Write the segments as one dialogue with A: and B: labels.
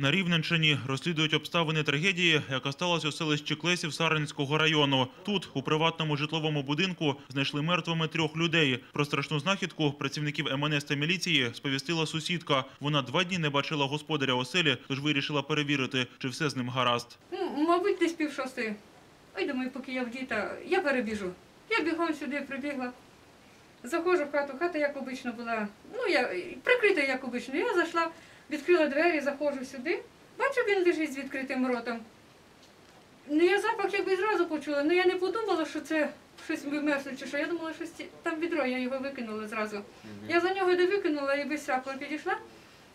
A: На Рівненщині розслідують обставини трагедії, яка сталася у селищі Клесів Сарненського району. Тут, у приватному житловому будинку, знайшли мертвими трьох людей. Про страшну знахідку працівників МНС та міліції сповістила сусідка. Вона два дні не бачила господаря оселі, тож вирішила перевірити, чи все з ним гаразд.
B: Ну, мабуть, десь пів шостої. Ой, думаю, поки я в діта, я перебіжу. Я бігом сюди прибігла. Заходжу в хату, хата, як обично, була, ну, я, прикрита, як обично. Я зайшла, відкрила двері, заходжу сюди. Бачу, він лежить з відкритим ротом. Ну, я запах якби зразу почула, але я не подумала, що це щось вимерзло чи що. Я думала, що там відро, я його викинула зразу. Я за нього не викинула і без всякого підійшла.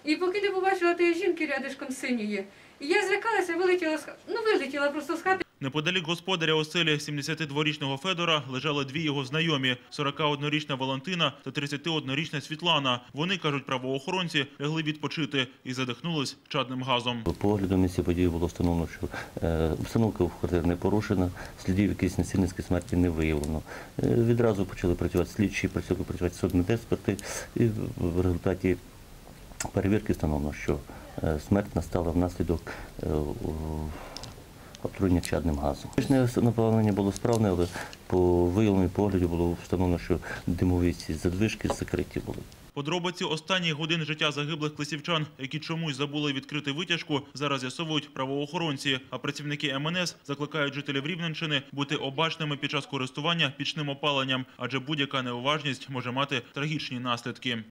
B: І поки не побачила тієї жінки рядишком синьої, і я злякалася, вилетіла з хати. Ну, вилетіла просто з хати.
A: Неподалік господаря оселі 72-річного Федора лежали дві його знайомі – 41-річна Валентина та 31-річна Світлана. Вони, кажуть правоохоронці, лягли відпочити і задихнулись чадним газом.
C: По огляду місця події було встановлено, що е, обстановка в квартирі не порушена, слідів якоїсь насильницької смерті не виявлено. Е, відразу почали працювати слідчі, почали працювати судмедексперти, і в результаті перевірки встановлено, що е, смерть настала внаслідок е, отруєння чадним газом. Точне наповнення було справне, але по виявленню погляду було встановлено, що димові ці задвижки закриті були.
A: Подробиці останніх годин життя загиблих клесівчан, які чомусь забули відкрити витяжку, зараз з'ясовують правоохоронці. А працівники МНС закликають жителів Рівненщини бути обачними під час користування пічним опаленням, адже будь-яка неуважність може мати трагічні наслідки.